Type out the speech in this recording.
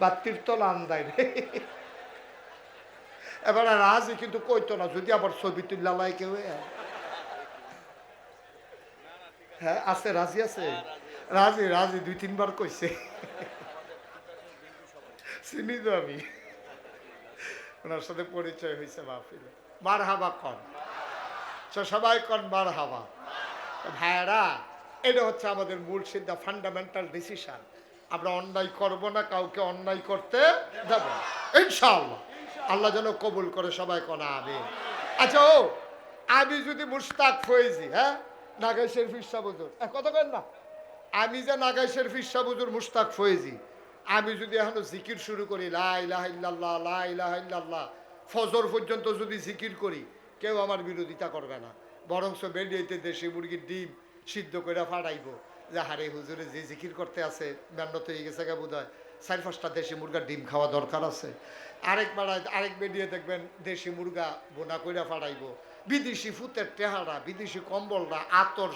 বা তীর্তল আন্দাই রে। এবার রাজি, কিন্তু কইতো না, যদি আবার ছবি কেউ হ্যাঁ। আছে, রাজি আছে? রাজি রাজি, দুই, তিনবার কইছে। চিনি তো আমি। ওনার সাথে পরিচয় হয়েছে মাহফিলে। মার হাবা কন সবাই কন মার হাবা ভাইরা এটা হচ্ছে আমাদের মূল সিদ্ধা ফান্ডামেন্টাল ডিসিশন আমরা অন্যায় করব না, কাউকে অন্যায় করতে দেব। ইনশাআল্লাহ। আল্লাহ যেন কবুল করে সবাই কনা আমি আচ্ছা ও, আমি যদি মুস্তাক ফয়েজি হ্যাঁ? নাগাই শরীফ সাবুজুর কত কেন না। আমি যে নাগাই শরীফ সাবুজুর মুস্তাক ফয়েজি, আমি যদি এখনও জিকির শুরু করি, লা ইলাহা ইল্লাল্লাহ, লা ইলাহা ইল্লাল্লাহ, ফজর পর্যন্ত যদি জিকির করি, কেউ আমার বিরোধিতা করবে না। বরংস বেরিয়েতে দেশি মুরগির ডিম সিদ্ধ করে ফাটাইব যে হারে হুজুরে, যে জিকির করতে আছে ব্যান্ড হয়ে গেছে গা বোধ হয় চার পাঁচটা দেশি মুরগা ডিম খাওয়া দরকার আছে। আরেক বেড়ায় আরেক বেডিয়ে দেখবেন দেশি মুরগা বোনা কইরা ফাড়াইব। বিদেশি ফুতের টেহারা, বিদেশি কম্বলরা আতর